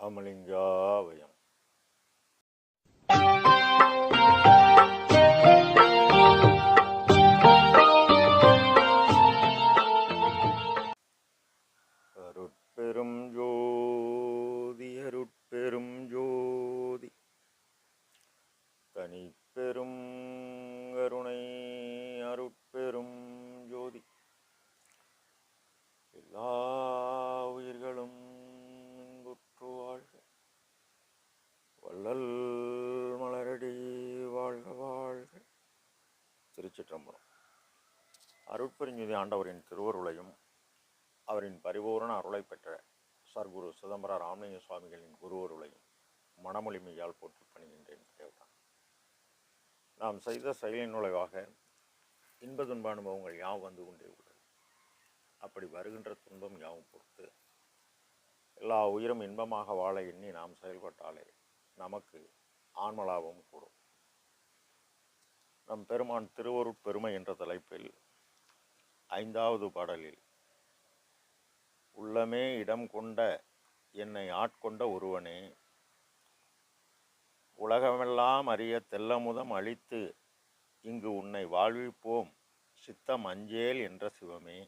அமலிங்காவயம். அருட்பெரும் ஜோதி அருட்பெரும் ஜோதி. தனிப்பெரும் கருணை அருட்பெரும் ஜோதி எல்லா உயிர்களும் இன்புற்று வாழ்க வள்ளல் மலரடி வாழ்க வாழ்க திருச்சிற்றம்பலம் அருட்பெருஞ்சுதி ஆண்டவரின் திருவருளையும் அவரின் பரிபூரண அருளை பெற்ற சர்க்குரு சிதம்பர ராமலிங்க சுவாமிகளின் குருவருளையும் மனமொழிமையால் போற்றி பணிகின்றேன் தேவதான் நாம் செய்த செயலின் நுழைவாக இன்ப துன்ப அனுபவங்கள் யாவும் வந்து கொண்டே உள்ளது. அப்படி வருகின்ற துன்பம் யாவும் பொறுத்து எல்லா உயிரும் இன்பமாக வாழ எண்ணி நாம் செயல்பட்டாலே நமக்கு ஆன்மலாபம் கூடும். நம் பெருமான் திருவருட் பெருமை என்ற தலைப்பில் ஐந்தாவது பாடலில் உள்ளமே இடம் கொண்ட என்னை ஆட்கொண்ட ஒருவனே உலகமெல்லாம் அறிய தெல்லமுதம் அழித்து இங்கு உன்னை வாழ்விப்போம் சித்தம் அஞ்சேல் என்ற சிவமே.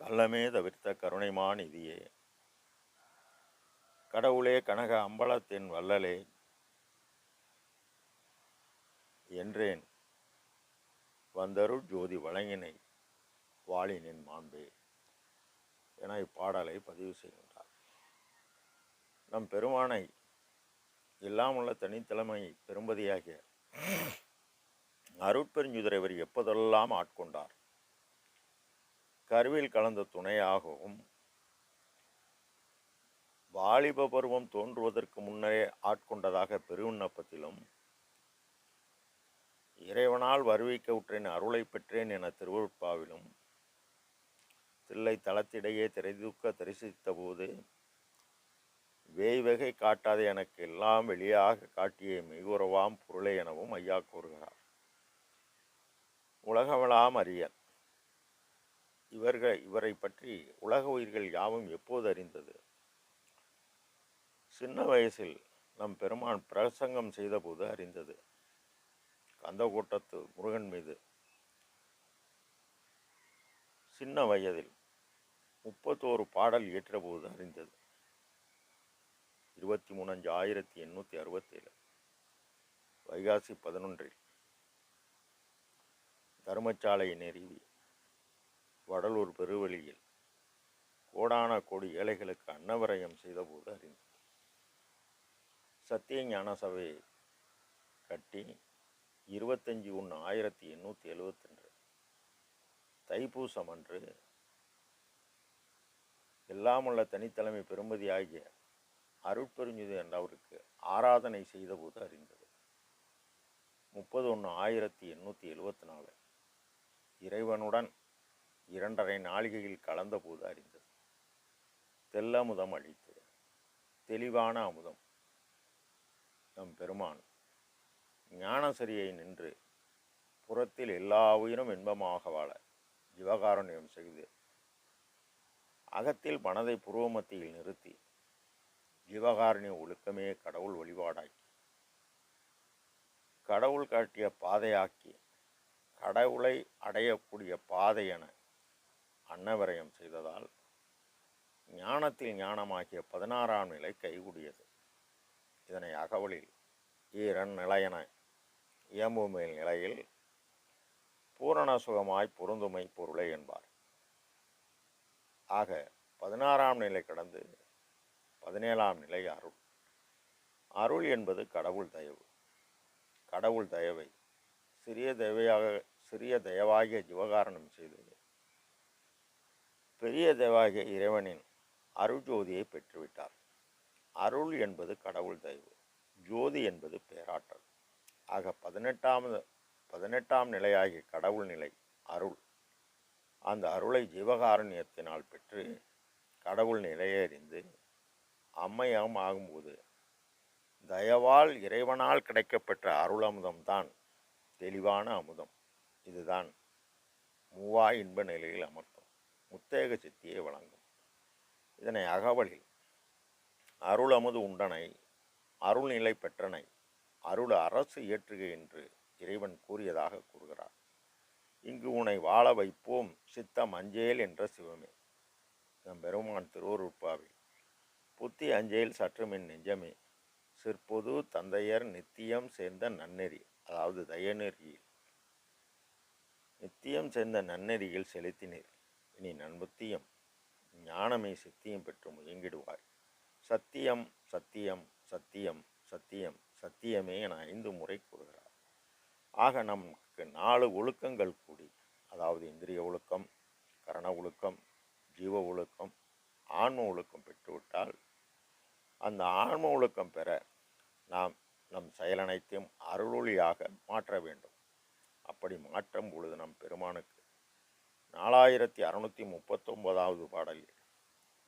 கள்ளமே தவிர்த்த கருணைமா நிதியே கடவுளே கனக அம்பலத்தின் வள்ளலே என்றேன். வந்தருள் ஜோதி வழங்கினை வாழினின் மாண்பே என இப்பாடலை பதிவு செய்கின்றார். நம் பெருமானை எல்லாமுள்ள தனித்தலைமை பெரும்பதியாகிய அருட்பெருஞ்சுதிரைவர் எப்போதெல்லாம் ஆட்கொண்டார்? கருவில் கலந்த துணையாகவும் வாலிப பருவம் தோன்றுவதற்கு முன்னரே ஆட்கொண்டதாக பெருவிண்ணப்பத்திலும் இறைவனால் வருவிக்க உற்றேன் அருளை பெற்றேன் என திருவருட்பாவிலும் தில்லை தளத்திடையே திரைதூக்க தரிசித்த போது வேய்வகை காட்டாத எனக்கு எல்லாம் வெளியாக காட்டிய மிகுறவாம் பொருளை எனவும் ஐயா கூறுகிறார். உலகவளாம் அறியல். இவர்கள் இவரை பற்றி உலக உயிர்கள் யாவும் எப்போது அறிந்தது? சின்ன வயசில் நம் பெருமான் பிரசங்கம் செய்தபோது அறிந்தது. அந்த கூட்டத்து முருகன் மீது சின்ன வயதில் முப்பத்தோரு பாடல் இயற்றபோது அறிந்தது. இருபத்தி மூணு அஞ்சு ஆயிரத்தி எண்ணூற்றி அறுபத்தேழு. வைகாசி பதினொன்றில் தர்மச்சாலை நெறிவி வடலூர் பெருவெளியில் கோடான கோடி ஏழைகளுக்கு அன்னவரயம் செய்தபோது அறிந்தது. சத்திய ஞான சபையை கட்டி இருபத்தஞ்சி ஒன்று ஆயிரத்தி எண்ணூற்றி எழுபத்தெண்டு தைப்பூசம் அன்று எல்லாமுள்ள தனித்தலைமை பெரும்பதி ஆகிய அருட்பெருஞ்சுது என்றவருக்கு ஆராதனை செய்தபோது அறிந்தது. முப்பது ஒன்று ஆயிரத்தி எண்ணூற்றி எழுவத்தி நாலு இறைவனுடன் இரண்டரை நாளிகையில் கலந்தபோது அறிந்தது. தெல்லமுதம் அழித்து தெளிவான அமுதம் நம் பெருமான் ஞானசரியை நின்று புறத்தில் எல்லா உயிரும் இன்பமாக வாழ ஜீவகாருண்யம் செய்து அகத்தில் மனதை புருவமத்தியில் நிறுத்தி ஜீவகாருண்ய ஒழுக்கமே கடவுள் வழிபாடாக்கி கடவுள் காட்டிய பாதையாக்கி கடவுளை அடையக்கூடிய பாதை என அன்னவரயம் செய்ததால் ஞானத்தில் ஞானமாகிய பதினாறாம் நிலை கைகூடியது. இதனை அகவலில் ஈரன் நிலையன இயம்புமேல் நிலையில் பூரண சுகமாய் பொருந்துமை பொருளை என்பார். ஆக பதினாறாம் நிலை கடந்து பதினேழாம் நிலை அருள். அருள் என்பது கடவுள் தயவு. கடவுள் தயவை. சிறிய தயவையாக சிறிய தயவாகிய ஜீவகாரணம் செய்து பெரிய தயவாகிய இறைவனின் அருள் ஜோதியை பெற்றுவிட்டார். அருள் என்பது கடவுள் தயவு. ஜோதி என்பது பேராற்றல். ஆக பதினெட்டாம் பதினெட்டாம் நிலையாகிய கடவுள் நிலை அருள். அந்த அருளை ஜீவகாருண்யத்தினால் பெற்று கடவுள் நிலையறிந்து அம்மையம் ஆகும்போது தயவால் இறைவனால் கிடைக்கப்பெற்ற அருள் அமுதம்தான் தெளிவான அமுதம். இதுதான் மூவா இன்ப நிலையில் அமர்த்தும். முத்தேக சித்தியை வழங்கும். இதனை அகவலில் அருள் அமுது உண்டனை அருள்நிலை பெற்றனை அருள் அரசு ஏற்றுக என்று இறைவன் கூறியதாக கூறுகிறார். இங்கு உன்னை வாழ வைப்போம் சித்தம் அஞ்சேல் என்ற சிவமே. நம் பெருமான் திருவருட்பாவில் புத்தி அஞ்சேல் சற்றுமின் நெஞ்சமே. சிற்பொது தந்தையர் நித்தியம் சேர்ந்த நன்னெறி அதாவது தயநெறியில். நித்தியம் சேர்ந்த நன்னெறியில் செலுத்தினீர். இனி நன்புத்தியம் ஞானமே சித்தியம் பெற்று முயங்கிடுவாய். சத்தியம் சத்தியம் சத்தியம் சத்தியம். சத்தியமே என ஐந்து முறை கூறுகிறார். ஆக நமக்கு நாலு ஒழுக்கங்கள் கூடி அதாவது இந்திரிய ஒழுக்கம் கரண ஒழுக்கம் ஜீவ ஒழுக்கம் ஆன்ம ஒழுக்கம் பெற்றுவிட்டால் அந்த ஆன்ம ஒழுக்கம் பெற நாம் நம் செயலனைத்தையும் அருளொளியாக மாற்ற வேண்டும். அப்படி மாற்றும் பொழுது நம் பெருமானுக்கு நாலாயிரத்தி அறுநூற்றி முப்பத்தொன்பதாவது பாடலில்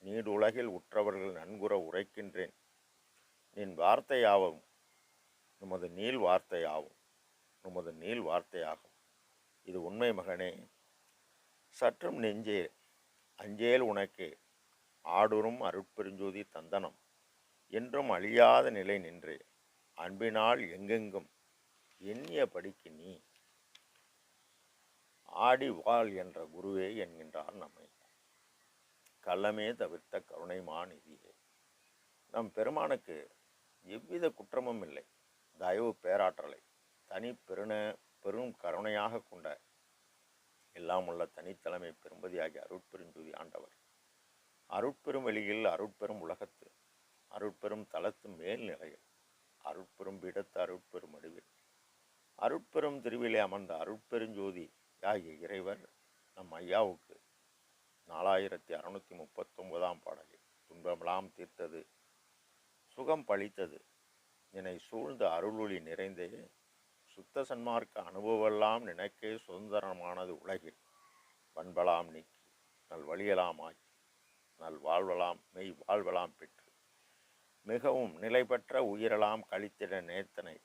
நீடுலகில் உற்றவர்கள் நன்குற உரைக்கின்றேன். நின் வார்த்தையாவும் நமது நீள் வார்த்தையாகும். நமது நீள் வார்த்தையாகும். இது உண்மை மகனே. சற்றும் நெஞ்சே அஞ்சேல் உனக்கு ஆடுறும் அருட்பெருஞ்சோதி தந்தனம். என்றும் அழியாத நிலை நின்று அன்பினால் எங்கெங்கும் எண்ணிய படிக்கு நீ. ஆடி வாழ் என்ற குருவே என்கின்றார் நம்மை. கள்ளமே தவிர்த்த கருணைமான் நிதியே நம் பெருமானுக்கு எவ்வித குற்றமும் இல்லை. தயவு பேராற்றலை தனி பெருண பெரும் கருணையாக கொண்ட எல்லாம் உள்ள தனித்தலைமை பெரும்பதியாகி அருட்பெருஞ்சோதி ஆண்டவர். அருட்பெரும் வெளியில் அருட்பெரும் உலகத்து அருட்பெரும் தளத்து மேல்நிலையில் அருட்பெரும் பீடத்து அருட்பெரும் அடிவில் அருட்பெரும் திருவிலே அமர்ந்த அருட்பெருஞ்சோதி ஆகிய இறைவர் நம் ஐயாவுக்கு நாலாயிரத்தி அறுநூற்றி முப்பத்தொன்பதாம் பாடலில் துன்பமெல்லாம் தீர்த்தது சுகம் பளித்தது என்னை சூழ்ந்த அருளொளி நிறைந்தே சுத்த சன்மார்க்க அனுபவெல்லாம் நினைக்கே சுதந்திரமானது உலகில். பண்பலாம் நீக்கி நல் வழியலாம் நல் வாழ்வலாம் மெய் வாழ்வலாம் பெற்று மிகவும் நிலைபெற்ற உயிரலாம் உயிரெல்லாம் கழித்திட நேர்த்தனை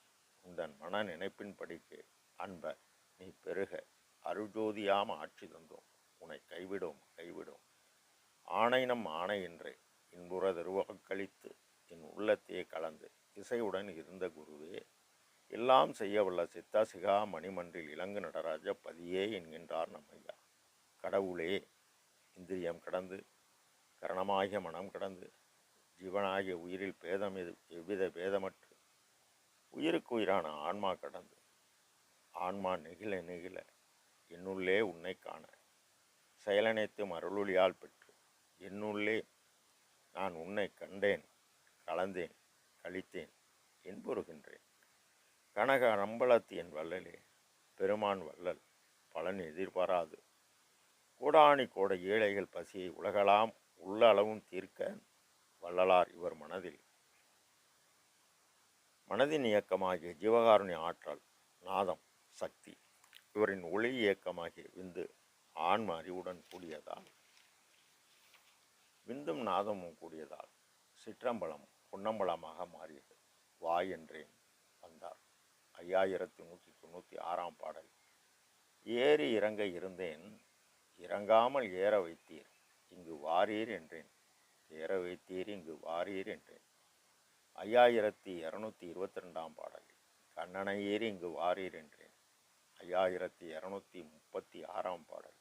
உந்தன் மன நினைப்பின்படிக்கு அன்ப நீ பெருக அருஜோதியாம் ஆட்சி தந்தோம் உன்னை கைவிடும் கைவிடும். ஆணை நம் ஆணை என்றே இன்புற கழித்து என் உள்ளத்தையே கலந்து. இசையுடன் இருந்த குருவே எல்லாம் செய்யவல்ல சித்தா சிகா மணிமன்றில் இலங்கு நடராஜ பதியே என்கின்றார் நம்மையா. கடவுளே இந்திரியம் கடந்து கரணமாகிய மனம் கடந்து ஜீவனாகிய உயிரில் பேதம் எது எவ்வித பேதமற்று உயிருக்கு உயிரான ஆன்மா கடந்து ஆன்மா நெகிழ நெகிழ என்னுள்ளே உன்னை காண செயலனைத்தும் அருளொளியால் பெற்று என்னுள்ளே நான் உன்னை கண்டேன் கலந்தேன். கழித்தேன் என்புறுகின்றேன். கனக அம்பலத்தின் என் வள்ளலே பெருமான் வள்ளல் பலன் எதிர்பாராது. கூடாணி கோட ஏழைகள் பசியை உலகலாம் உள்ள அளவும் தீர்க்க வள்ளலார் இவர் மனதில். மனதின் இயக்கமாகிய ஜீவகாருண்ய ஆற்றல் நாதம் சக்தி இவரின் ஒளி இயக்கமாகிய விந்து ஆன்ம அறிவுடன் கூடியதால் விந்தும் நாதமும் கூடியதால் சிற்றம்பலம் பொன்னம்பலமாக மாறியது. வா என்றேன். வந்தார். ஐயாயிரத்தி நூற்றி தொண்ணூற்றி ஆறாம் பாடல். ஏறி இறங்க இருந்தேன். இறங்காமல் ஏற வைத்தீர். இங்கு வாரீர் என்றேன். ஏற வைத்தீர் இங்கு வாரீர் என்றேன். ஐயாயிரத்தி இரநூத்தி இருபத்தி ரெண்டாம் பாடல். கண்ணனை ஏறி இங்கு வாரீர் என்றேன். ஐயாயிரத்தி இரநூத்தி முப்பத்தி ஆறாம் பாடல்.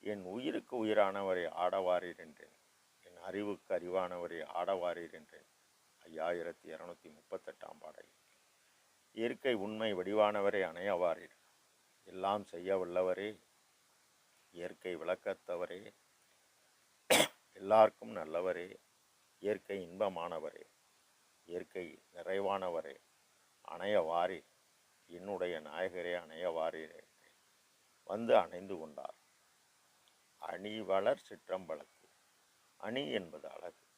என் உயிருக்கு உயிரானவரை ஆடவாரீர் என்றேன். என் அறிவுக்கு அறிவானவரை ஆடவாரீர் என்றேன். ஐயாயிரத்தி இரநூத்தி முப்பத்தெட்டாம் பாடல். இயற்கை உண்மை வடிவானவரே அணையவாரீர். எல்லாம் செய்ய வல்லவரே இயற்கை விளக்கத்தவரே எல்லாருக்கும் நல்லவரே இயற்கை இன்பமானவரே இயற்கை நிறைவானவரே அணையவாரி என்னுடைய நாயகரே அணையவாரீரே. வந்து அணைந்து கொண்டார். அணி வளர் சிற்றம்பலத்து அணி என்பது அழகு.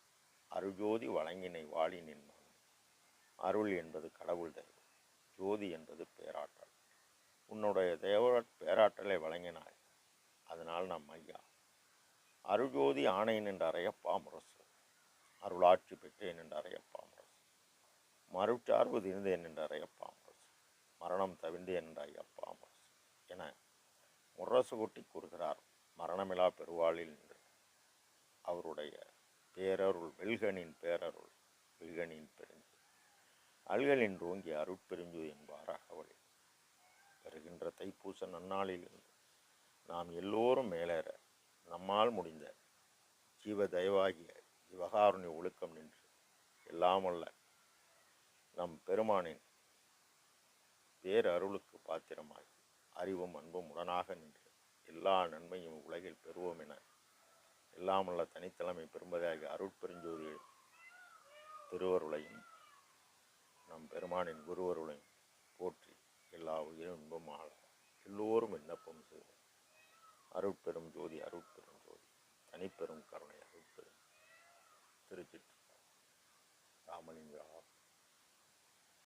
அருஜோதி வழங்கினை வாழி நின்றான் அருள் என்பது கடவுள் தெய்வம் ஜோதி என்பது பேராற்றல். உன்னுடைய தேவ பேராற்றலை வழங்கினாய். அதனால் நம் ஐயா. அருஜோதி ஆணையன் என்று அறையப்பா முரசு அருளாட்சி பெற்றேன் என்று பாமரசு. முரசு மறுச்சார்பு திருந்தேன் என்று அறையப்பா மரணம் தவிந்து என்றாய் அப்பா என முரசு கொட்டி கூறுகிறார் மரணமிலா பெருவாளில் நின்று. அவருடைய பேரருள் வெல்கனின் பேரருள் வெல்கனின் பெருஞ்சு. அல்களின் ரோங்கி அருட்பெருஞ்சு என்பாராக அகவல் வருகின்ற தைப்பூச நன்னாளிலிருந்து நாம் எல்லோரும் மேலேற நம்மால் முடிந்த ஜீவ தயவாகிய ஜீவகாருண்ய ஒழுக்கம் நின்று எல்லாமல்ல நம் பெருமானின் பேரருளுக்கு பாத்திரமாய் அறிவும் அன்பும் உடனாக நின்று எல்லா நன்மையும் உலகில் பெறுவோம் என எல்லாமல்ல தனித்தலைமை பெரும்பதாகிய அருட்பெருஞ்சோதி திருவருளையும் நம் பெருமானின் குருவருளையும் போற்றி எல்லா உயிரும் இன்பமாக எல்லோரும் விண்ணப்பம் செய்வோம். அருட்பெரும் ஜோதி அருட்பெரும் ஜோதி தனிப்பெரும் கருணை அருட்பெரும் திருச்சிட்டு ராமலிங்க